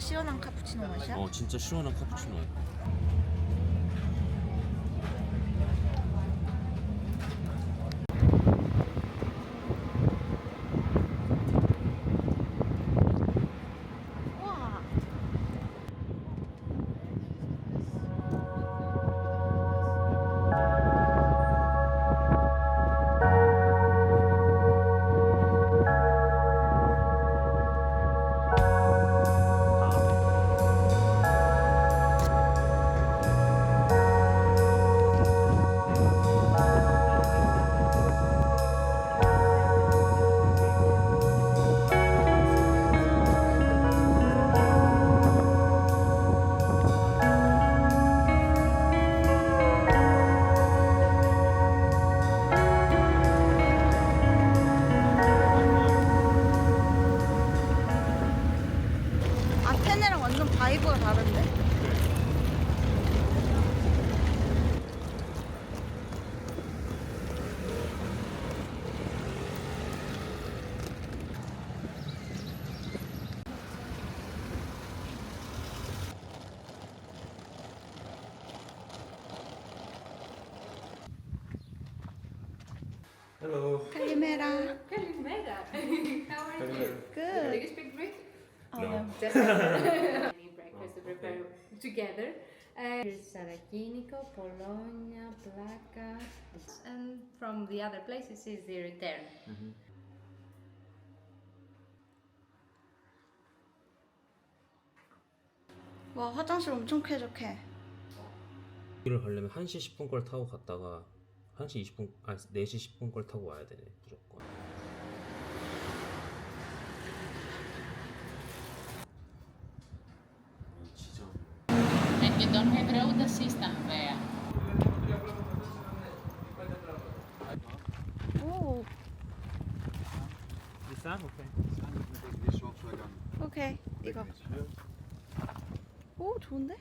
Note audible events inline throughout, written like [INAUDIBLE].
시원한 카푸치노 맛이야? 어 진짜 시원한 카푸치노야. Oh. Just any breakfast to prepare together. Uh, here's Sarakinico, Bologna, Plaka, and from the other places is the return. 와 화장실 엄청 쾌적해. 여기를 가려면 1시 10분 걸 타고 갔다가 1시 20분 아니 4시 10분 걸 타고 와야 되네 무조건. 지점. And you don't have road assistance there. 오. 비싼? 오케이. 오케이 이거. 오 좋은데?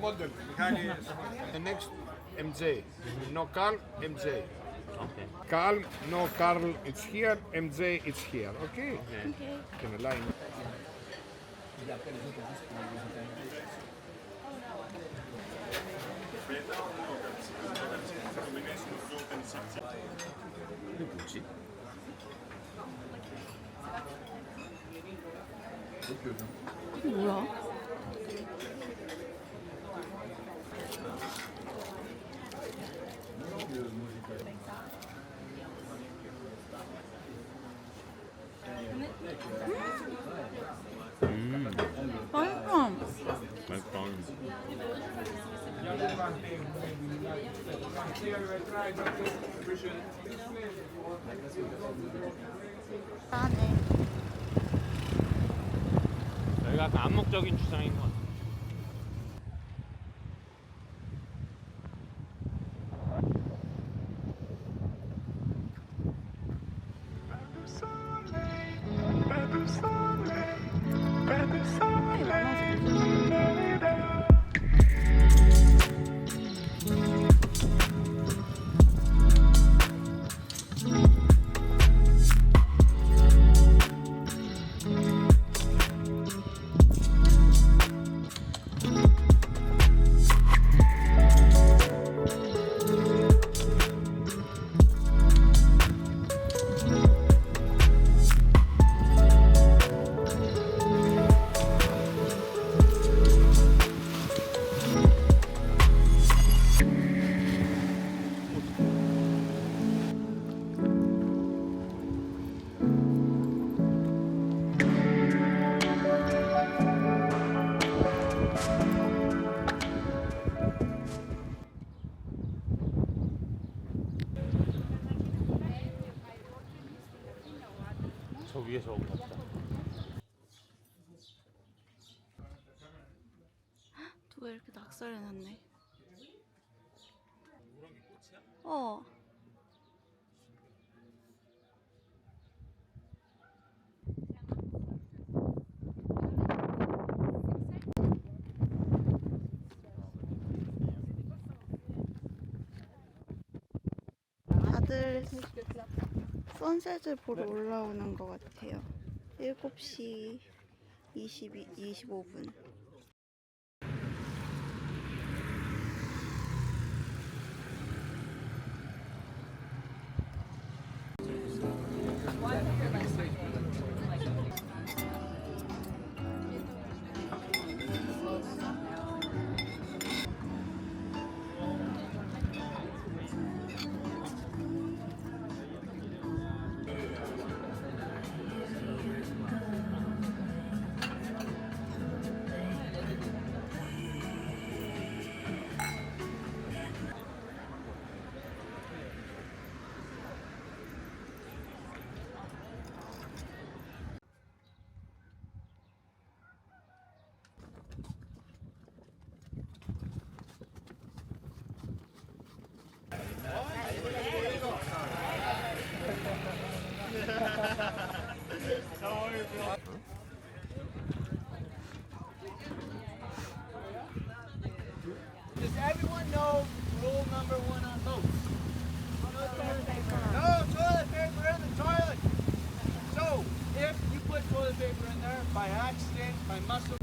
Μόντον, Μιχάλη. The next MJ. No Carl, MJ. Okay. Carl, no Carl, it's here. MJ, it's here. Okay. Okay. Can I line? Gucci. Çok gördüm. Yok. 여기가 약간 암묵적인 주장인 것 같아. 사 이렇게 낙서를 해놨네. 어. 다들 선셋을 보러 올라오는 것 같아요. 7시 22, 25분. Does everyone know rule number one on boats? No toilet paper in the toilet. So, if you put toilet paper in there by accident, by muscle.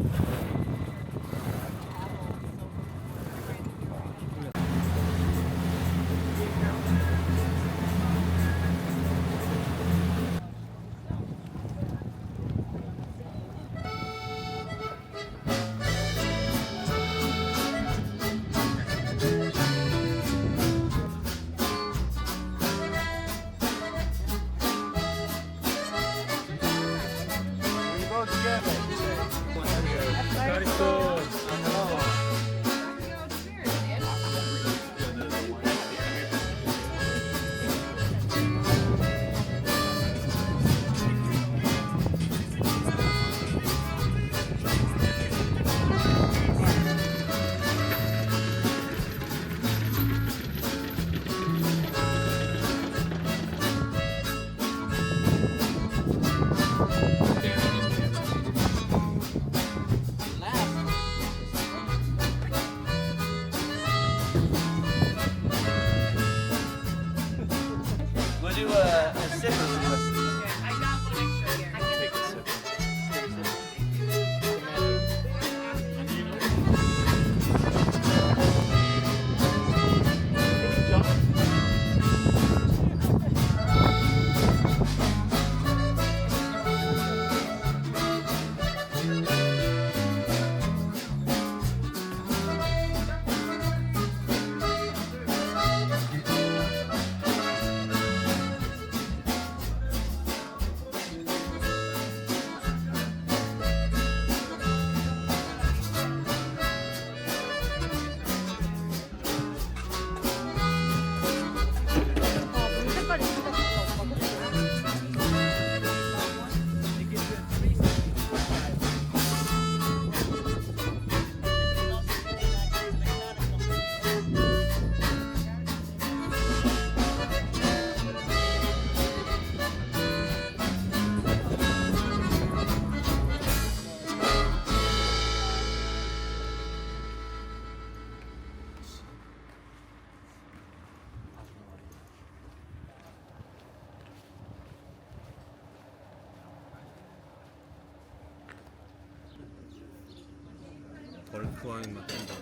맡긴다.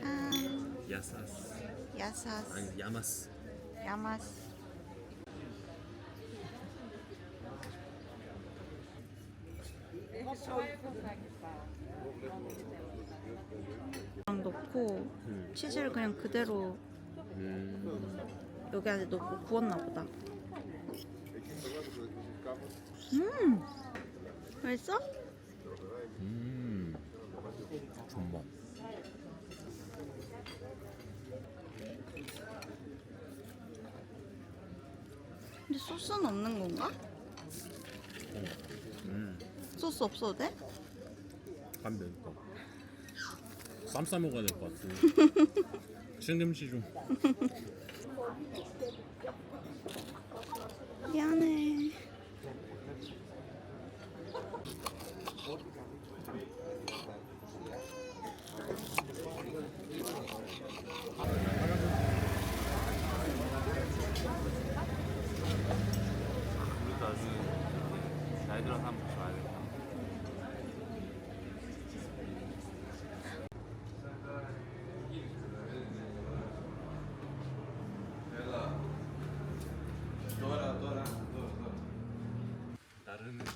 짠. 야사스 야사스. 아니 야마스. 야마스. 넣고 음. 치즈를 그냥 그대로 음. 여기 안에 넣고 뭐 구웠나 보다. 음, 맛있어? 음, 존맛. 근데 소스는 없는 건가? 음, 소스 없어도 돼? 안 되니까. 쌈 싸 먹어야 될 것 같아. [LAUGHS] 신김치 좀. [LAUGHS] 미안해.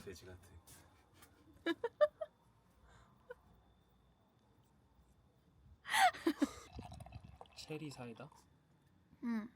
돼지 같아. [LAUGHS] 체리 사이다? 응.